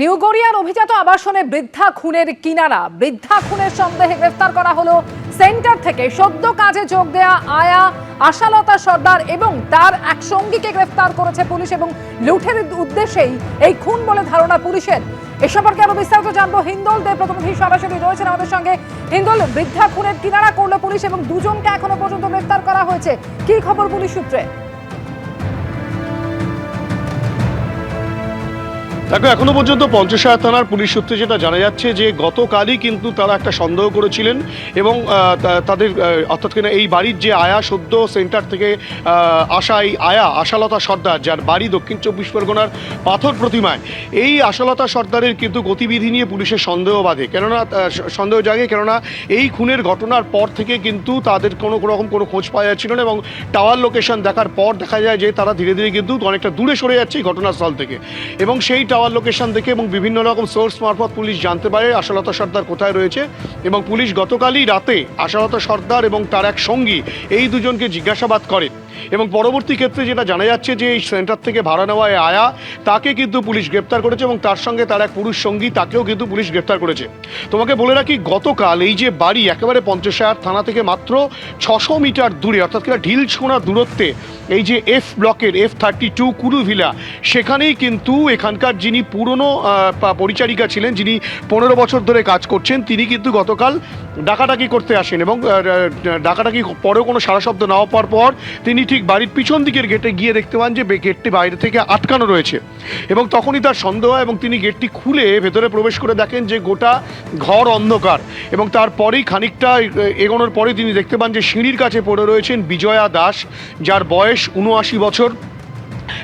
New গড়িয়ার অভিজাত আবাসনে বৃদ্ধা খুনের কিনারা। বৃদ্ধা খুনের সন্দেহে গ্রেফতার করা হলো সেন্টার থেকে। সদ্য কাজে যোগ দেয়া আয়া, আশালতা সর্দার এবং তার এক সঙ্গীকে গ্রেফতার করেছে পুলিশ এবং লুঠের উদ্দেশ্যেই এই খুন বলে ধারণা পুলিশের। এ সম্পর্কে আরও বিস্তারিত জানব। হিন্দল দেব প্রতিনিধি সরাসরি রয়েছেন আমাদের সঙ্গে। হিন্দল, বৃদ্ধা খুনের কিনারা করল পুলিশ এবং দুজনকে এখনও পর্যন্ত গ্রেফতার করা হয়েছে। কি খবর পুলিশ সূত্রে? দেখো, এখনও পর্যন্ত পঞ্চশায়া থানার পুলিশ সূত্রে যেটা জানা যাচ্ছে যে গতকালই কিন্তু তারা একটা সন্দেহ করেছিলেন এবং তাদের অর্থাৎ কিনা এই বাড়ির যে আয়া, সদ্য সেন্টার থেকে আসা এই আয়া, আশালতা সর্দার, যার বাড়ি দক্ষিণ চব্বিশ পরগনার পাথর প্রতিমায়, এই আশালতা সর্দারের কিন্তু গতিবিধি নিয়ে পুলিশের সন্দেহ বাঁধে। কেননা সন্দেহ জাগে, কেননা এই খুনের ঘটনার পর থেকে কিন্তু তাদের কোনো কোনো রকম কোনো খোঁজ পাওয়া যাচ্ছিল না এবং টাওয়ার লোকেশন দেখার পর দেখা যায় যে তারা ধীরে ধীরে কিন্তু অনেকটা দূরে সরে যাচ্ছে এই ঘটনাস্থল থেকে। এবং সেই টাওয়ার লোকেশন দেখে এবং বিভিন্ন রকম সোর্স মারফত পুলিশ জানতে পারে। আশালতা সর্দার কোথায় রয়েছে? এবং পুলিশ গতকালই রাতে আশালতা সর্দার এবং তার এক সঙ্গী এই দুজনকে জিজ্ঞাসাবাদ করে। এবং পরবর্তী ক্ষেত্রে যেটা জানা যাচ্ছে যে এই সেন্টার থেকে ভাড়া নেওয়া এই আয়া, তাকে কিন্তু পুলিশ গ্রেপ্তার করেছে এবং তার সঙ্গে তার এক পুরুষ সঙ্গী, তাকেও কিন্তু পুলিশ গ্রেপ্তার করেছে। তোমাকে বলে রাখি, গতকাল এই যে বাড়ি একেবারে পঞ্চশায়ার থানা থেকে মাত্র ছশো মিটার দূরে, অর্থাৎ কিনা ঢিলছোনা দূরত্বে, এই যে এফ ব্লকের এফ থার্টি টু কুরুভিলা, সেখানেই কিন্তু এখানকার যিনি পুরনো পরিচারিকা ছিলেন, যিনি পনেরো বছর ধরে কাজ করছেন, তিনি কিন্তু গতকাল ডাকাডাকি করতে আসেন এবং ডাকাডাকি পরেও কোনো সারা শব্দ না পাওয়ার পর তিনি ঠিক বাড়ির পিছন দিকের গেটে গিয়ে দেখতে পান যে গেটটি বাইরে থেকে আটকানো রয়েছে। এবং তখনই তার সন্দেহ এবং তিনি গেটটি খুলে ভেতরে প্রবেশ করে দেখেন যে গোটা ঘর অন্ধকার। এবং তারপরেই খানিকটা এগোনোর পরে তিনি দেখতে পান যে সিঁড়ির কাছে পড়ে রয়েছেন বিজয়া দাস, যার বয়স উনআশি বছর।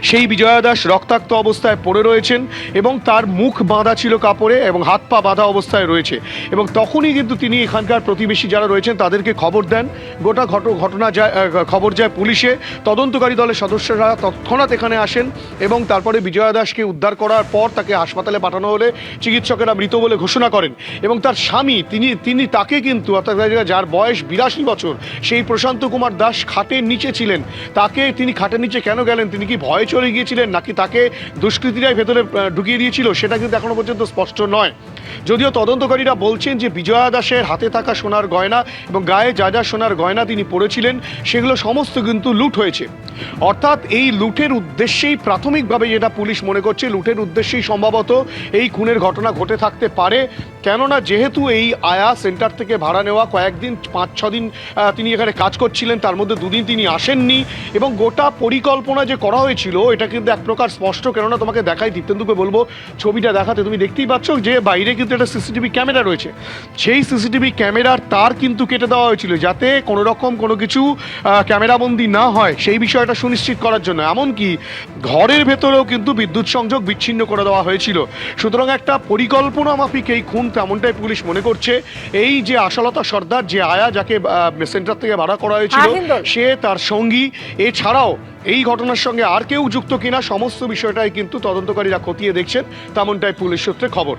সেই বিজয়া দাস রক্তাক্ত অবস্থায় পড়ে রয়েছেন এবং তার মুখ বাঁধা ছিল কাপড়ে এবং হাত পা বাঁধা অবস্থায় রয়েছে। এবং তখনই কিন্তু তিনি এখানকার প্রতিবেশী যারা রয়েছেন তাদেরকে খবর দেন। গোটা ঘট ঘটনা যায় খবর যায় পুলিশে। তদন্তকারী দলের সদস্যরা তৎক্ষণাৎ এখানে আসেন এবং তারপরে বিজয়া দাসকে উদ্ধার করার পর তাকে হাসপাতালে পাঠানো হলে চিকিৎসকেরা মৃত বলে ঘোষণা করেন এবং তার স্বামী, তিনি তিনি তাকে কিন্তু অর্থাৎ যার বয়স বিরাশি বছর, সেই প্রশান্ত কুমার দাস খাটের নিচে ছিলেন। তাকে তিনি খাটের নিচে কেন গেলেন? তিনি কি ভয়ে চলে গিয়েছিলেন নাকি তাকে দুষ্কৃতীরাই ভেতরে ঢুকিয়ে দিয়েছিল, সেটা কিন্তু এখনও পর্যন্ত স্পষ্ট নয়। যদিও তদন্তকারীরা বলছেন যে বিজয়া দাসের হাতে থাকা সোনার গয়না এবং গায়ে যা যা সোনার গয়না তিনি পরেছিলেন, সেগুলো সমস্ত কিন্তু লুট হয়েছে। অর্থাৎ এই লুটের উদ্দেশ্যেই প্রাথমিকভাবে যেটা পুলিশ মনে করছে, লুটের উদ্দেশ্যেই সম্ভবত এই খুনের ঘটনা ঘটে থাকতে পারে। কেননা যেহেতু এই আয়া সেন্টার থেকে ভাড়া নেওয়া কয়েকদিন, পাঁচ, ছ দিন তিনি এখানে কাজ করছিলেন, তার মধ্যে দুদিন তিনি আসেননি এবং গোটা পরিকল্পনা যে করা হয়েছিল এটা কিন্তু এক প্রকার স্পষ্ট কেননা তোমাকে দেখাই দীপ্তেন্দুকে বলব ছবিটা দেখাতে তুমি দেখতেই পাচ্ছ যে বাইরে কিন্তু একটা সিসিটিভি ক্যামেরা রয়েছে। সেই সিসিটিভি ক্যামেরার তার কিন্তু কেটে দেওয়া হয়েছিল যাতে কোনো রকম কোনো কিছু ক্যামেরাবন্দি না হয়। সেই বিষয়টা সুনিশ্চিত করার জন্য। এমনকি ঘরের ভেতরেও কিন্তু বিদ্যুৎ সংযোগ বিচ্ছিন্ন করে দেওয়া হয়েছিল। সুতরাং একটা পরিকল্পনা মাফিক এই খুন তেমনটাই পুলিশ মনে করছে। এই যে আশালতা সর্দার যে আয়া যাকে সেন্টার থেকে ভাড়া করা হয়েছিল সে তার সঙ্গী। এছাড়াও এই ঘটনার সঙ্গে আর কেউ যুক্ত কিনা সমস্ত বিষয়টাই কিন্তু তদন্তকারীরা খতিয়ে দেখছেন তেমনটাই পুলিশ সূত্রে খবর।